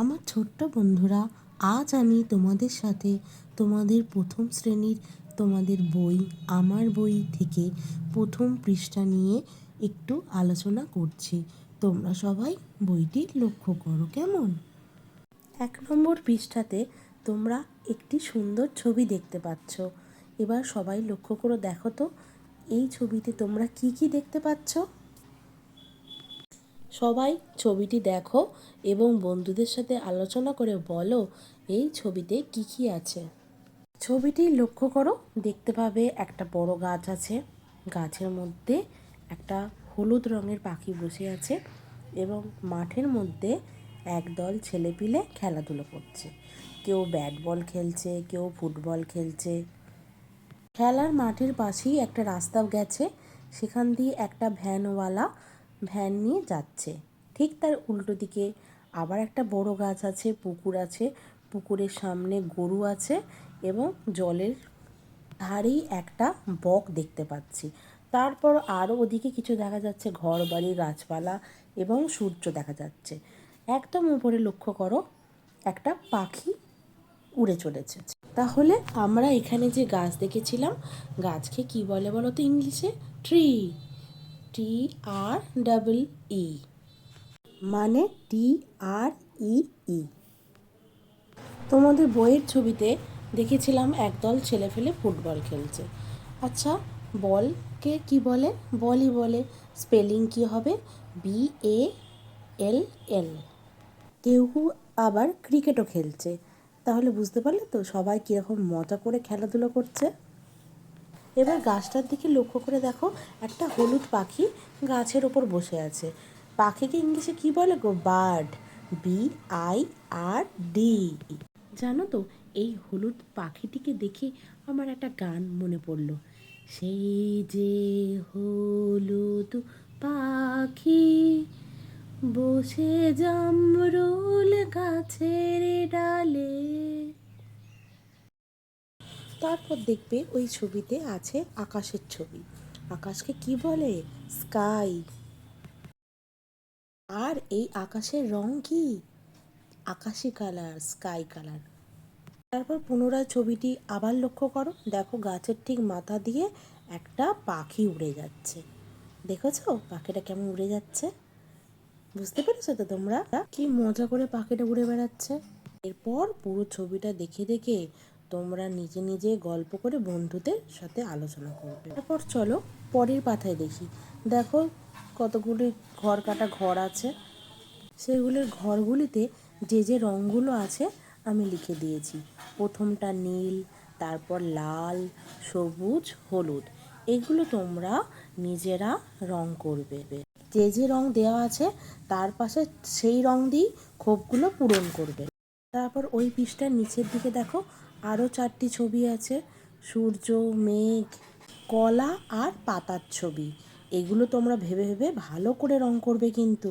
আমার ছোট্ট বন্ধুরা, আজ আমি তোমাদের সাথে তোমাদের প্রথম শ্রেণির তোমাদের বই, আমার বই থেকে প্রথম পৃষ্ঠা নিয়ে একটু আলোচনা করছি। তোমরা সবাই বইটি লক্ষ্য করো, কেমন? এক নম্বর পৃষ্ঠাতে তোমরা একটি সুন্দর ছবি দেখতে পাচ্ছ। এবার সবাই লক্ষ্য করে, দেখো তো, এই ছবিতে তোমরা কি কি দেখতে পাচ্ছ? সবাই ছবিটি দেখো এবং বন্ধুদের সাথে আলোচনা করে বলো, এই ছবিতে কি কি আছে? ছবিটি লক্ষ্য করো, দেখতে পাবে একটা বড় গাছ আছে। গাছের মধ্যে একটা হলুদ রঙের পাখি বসে আছে এবং মাঠের মধ্যে একদল ছেলেপিলে খেলাধুলো করছে। কেউ ব্যাট বল খেলছে, কেউ ফুটবল খেলছে। খেলার মাঠের পাশেই একটা রাস্তা গেছে। সেখান দিয়ে একটা ভ্যানওয়ালা ভ্যান নিয়ে যাচ্ছে। ঠিক তার উল্টো দিকে আবার একটা বড় গাছ আছে, পুকুর আছে। পুকুরের সামনে গরু আছে এবং জলের ধারেই একটা বক দেখতে পাচ্ছি। তারপর আরও ওদিকে কিছু দেখা যাচ্ছে ঘর বাড়ি গাছপালা এবং সূর্য দেখা যাচ্ছে। একদম উপরে লক্ষ্য করো, একটা পাখি উড়ে চলেছে। তাহলে আমরা এখানে যে গাছ দেখেছিলাম, গাছকে কি বলে বলো তো ইংলিশে? ট্রি টি আর ডাবল ই মানে টি আর ই ই তোমাদের বইয়ের ছবিতে দেখেছিলাম একদল ছেলে ফেলে ফুটবল খেলছে। আচ্ছা বলকে কি বলে? বলই বলে। স্পেলিং কি হবে? বি এ এল এল কেউ আবার ক্রিকেটও খেলছে। তাহলে বুঝতে পারলে তো সবাই কীরকম মজা করে খেলাধুলো করছে। এবার গাছটার দিকে লক্ষ্য করে দেখো, একটা হলুদ পাখি গাছের ওপর বসে আছে। পাখিকে ইংলিশে কি বলে গো? Bird. B I R D. জানো তো, এই হলুদ পাখিটিকে দেখে আমার একটা গান মনে পড়ল। সেই যে হলুদ পাখি বসে জামরুল গাছের ডালে তারপর দেখবে ওই ছবিতে আছে আকাশের ছবি। আকাশকে কি বলে? স্কাই। আর এই আকাশের রং কি? আকাশি কালার, স্কাই কালার। তারপর পুনরায় ছবিটি আবার লক্ষ্য করো। দেখো গাছের ঠিক মাথা দিয়ে একটা পাখি উড়ে যাচ্ছে। দেখেছ? পাখিটা কেমন উড়ে যাচ্ছে? বুঝতে পেরেছ তো তোমরা? কি মজা করে পাখিটা উড়ে বেড়াচ্ছে? এরপর পুরো ছবিটা দেখে দেখে তোমরা নিজে নিজে গল্প করে বন্ধুদের সাথে আলোচনা করবে। তারপর চলো পরের পাতায় দেখি। দেখো কতগুলি ঘর কাটা ঘর আছে। সেগুলোর ঘরগুলিতে যে যে রঙগুলো আছে আমি লিখে দিয়েছি। প্রথমটা নীল, তারপর লাল, সবুজ, হলুদ। এগুলো তোমরা নিজেরা রং করবে। যে যে রং দেওয়া আছে তার পাশে সেই রং দিয়েই ক্ষোভগুলো পূরণ করবে। তারপর ওই পৃষ্ঠার নিচের দিকে দেখো আরও চারটি ছবি আছে। সূর্য, মেঘ, কলা আর পাতার ছবি। এগুলো তোমরা ভেবে ভেবে ভালো করে রং করবে কিন্তু।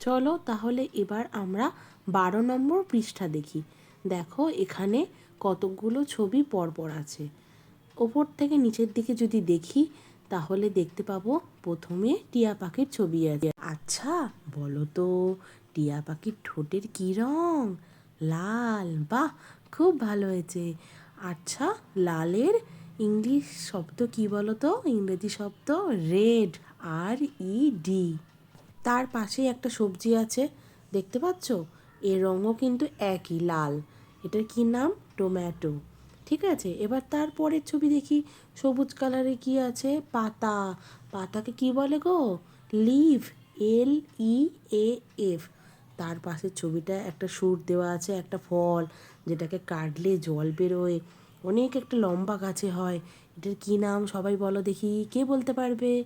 চলো তাহলে এবার আমরা বারো নম্বর পৃষ্ঠা দেখি। দেখো, এখানে কতগুলো ছবি পরপর আছে। ওপর থেকে নিচের দিকে যদি দেখি, তাহলে দেখতে পাবো প্রথমে টিয়া পাখির ছবি আছে। আচ্ছা বলো তো, টিয়া পাখির ঠোঁটের কী রং? লাল, বাহ খুব ভালো হয়েছে। আচ্ছা লালের ইংলিশ শব্দ কি বলো তো ইংরেজি শব্দ রেড আর ই ডি তার পাশেই একটা সবজি আছে, দেখতে পাচ্ছ? এর রঙও কিন্তু একই, লাল। এটার কি নাম? টমেটো। ঠিক আছে, এবার তারপরের ছবি দেখি। সবুজ কালারে কি আছে? পাতা। পাতাকে কি বলে গো? Leave L E A F তার পাশের ছবিটা একটা সুর দেওয়া আছে, একটা ফল। যেটাকে কাটলে জল বেরোয়। অনেক একটা লম্বা গাছে হয়। এটার কি নাম সবাই বলো দেখি, কে বলতে পারবে?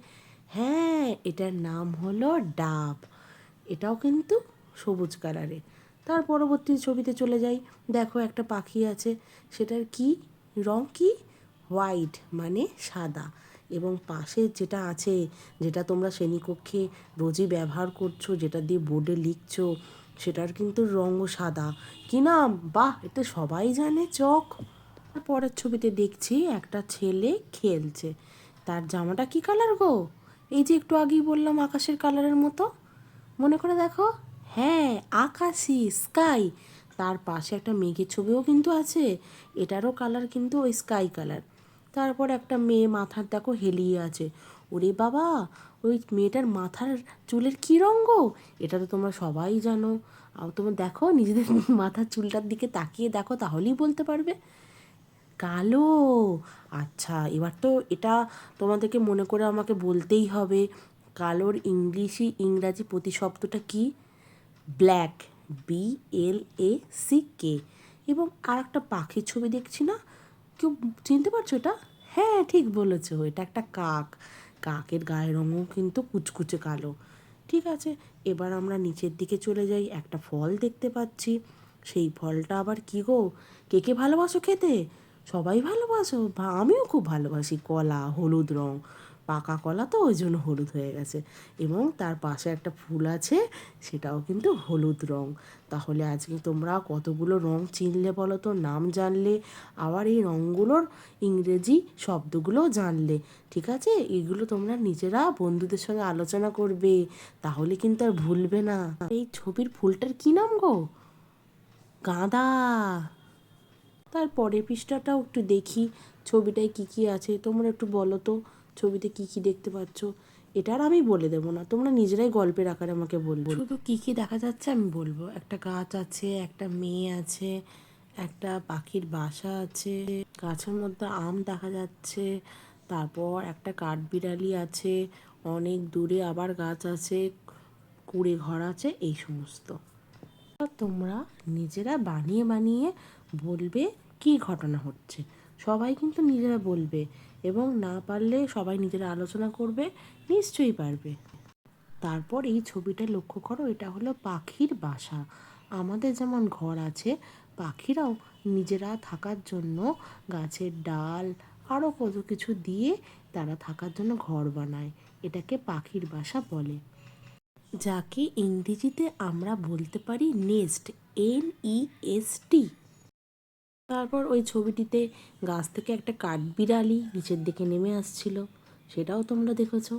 হ্যাঁ এটার নাম হলো ডাব। এটাও কিন্তু সবুজ কালারের তার পরবর্তী ছবিতে চলে যাই। দেখো একটা পাখি আছে, সেটার কি? রং কি? হোয়াইট মানে সাদা। এবং পাশে যেটা আছে, যেটা তোমরা শ্রেণীকক্ষে রোজই ব্যবহার করছ, যেটা দিয়ে বোর্ডে লিখছো সেটার কিন্তু রঙও সাদা। কি নাম? বাহ, এতে সবাই জানে চক। পরের ছবিতে দেখছি একটা ছেলে খেলছে। তার জামাটা কি কালার গো? এই যে একটু আগেই বললাম আকাশের কালারের মতো। মনে করে দেখো? হ্যাঁ আকাশি, স্কাই। তার পাশে একটা মেঘের ছবিও কিন্তু আছে। এটারও কালার কিন্তু ওই স্কাই কালার। তারপর একটা মেয়ে মাথার, দেখো, হেলিয়ে আছে। ওরে বাবা, ওই মেয়েটার মাথার চুলের কী রঙ এটা তো তোমরা সবাই জানো। তোমরা দেখো, নিজেদের মাথার চুলটার দিকে তাকিয়ে দেখো, তাহলেই বলতে পারবে। কালো! আচ্ছা এবার তো এটা তোমাদেরকে মনে করে আমাকে বলতেই হবে। কালোর ইংলিশই ইংরাজি প্রতিশব্দটা কি? Black B L A C K এবং আর একটা পাখির ছবি দেখছি না? কেউ চিনতে পারছ এটা? হ্যাঁ ঠিক বলেছ, এটা একটা কাক। কাকের গায়ের রঙও কিন্তু কুচকুচে কালো। ঠিক আছে? এবার আমরা নিচের দিকে চলে যাই, একটা ফল দেখতে পাচ্ছি। সেই ফলটা আবার কি গো? কে কে ভালোবাসো খেতে? সবাই ভালোবাসো আমিও খুব ভালোবাসি, কলা, হলুদ রং। পাকা কলা তো ওই জন্য হলুদ হয়ে গেছে। এবং তার পাশে একটা ফুল আছে, সেটাও কিন্তু হলুদ রং। তাহলে আজকে তোমরা কতগুলো রং চিনলে বলো তো? নাম জানলে, আবার এই রঙগুলোর ইংরেজি শব্দগুলোও জানলে, ঠিক আছে? এগুলো তোমরা নিজেরা বন্ধুদের সঙ্গে আলোচনা করবে, তাহলে কিন্তু আর ভুলবে না। এই ছবির ফুলটার কি নাম গো? গাঁদা। তার পরের পৃষ্ঠাটাও একটু দেখি, ছবিটায় কি কি আছে, তোমরা একটু বলো তো। ছবিতে কি কি দেখতে পাচ্ছ, এটা আর আমি বলে দেবো না। তোমরা নিজেরাই গল্পের আকারে আমাকে বলব। শুধু কি কি দেখা যাচ্ছে আমি বলব। একটা গাছ আছে, একটা মেয়ে আছে, একটা পাখির বাসা আছে, গাছের মধ্যে আম দেখা যাচ্ছে, তারপর একটা কাঠবিড়ালি আছে, অনেক দূরে আবার গাছ আছে, কুড়ে ঘর আছে, এই সমস্ত। তোমরা নিজেরা বানিয়ে বানিয়ে বলবে কী ঘটনা হচ্ছে। সবাই কিন্তু নিজেরা বলবে এবং না পারলে সবাই নিজেরা আলোচনা করবে, নিশ্চয়ই পারবে। তারপর এই ছবিটা লক্ষ্য করো, এটা হলো পাখির বাসা। আমাদের যেমন ঘর আছে, পাখিরাও নিজেরা থাকার জন্য গাছের ডাল আরও কত কিছু দিয়ে তারা থাকার জন্য ঘর বানায়। এটাকে পাখির বাসা বলে। যাকে ইংরেজিতে আমরা বলতে পারি nest, N E S T. তারপর ওই ছবিটিতে গাছ থেকে একটা কাঠবিড়ালি নিচের দিকে নেমে আসছিল। সেটাও তোমরা দেখেছ।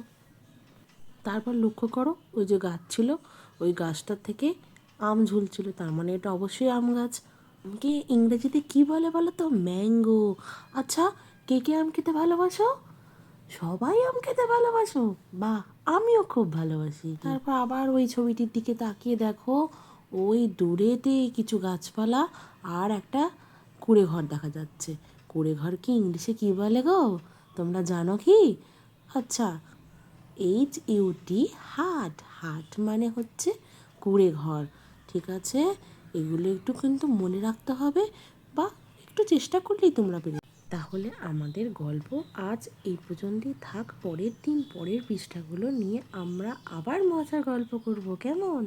তারপর লক্ষ্য করো, ওই যে গাছ ছিল, ওই গাছটার থেকে আম ঝুলছিল। তার মানে এটা অবশ্যই আম গাছ। আমকে ইংরেজিতে কি বলে বলো তো? ম্যাঙ্গো। আচ্ছা কে কে আম খেতে ভালোবাসো? সবাই আম খেতে ভালোবাসো। বাহ, আমিও খুব ভালোবাসি। তারপর আবার ওই ছবিটির দিকে তাকিয়ে দেখো, ওই দূরেতে কিছু গাছপালা আর একটা কুড়ে ঘর দেখা যাচ্ছে। কুড়ে ঘর কি ইংলিশে কী বলে গো? তোমরা জানো কি? আচ্ছা এইচ ইউটি হাট। হাট মানে হচ্ছে কুড়ে ঘর ঠিক আছে? এগুলো একটু কিন্তু মনে রাখতে হবে বা একটু চেষ্টা করলেই তোমরা পেরে তাহলে আমাদের গল্প আজ এই পর্যন্তই থাক। পরের দিন পরের পৃষ্ঠাগুলো নিয়ে আমরা আবার মজার গল্প করব। কেমন?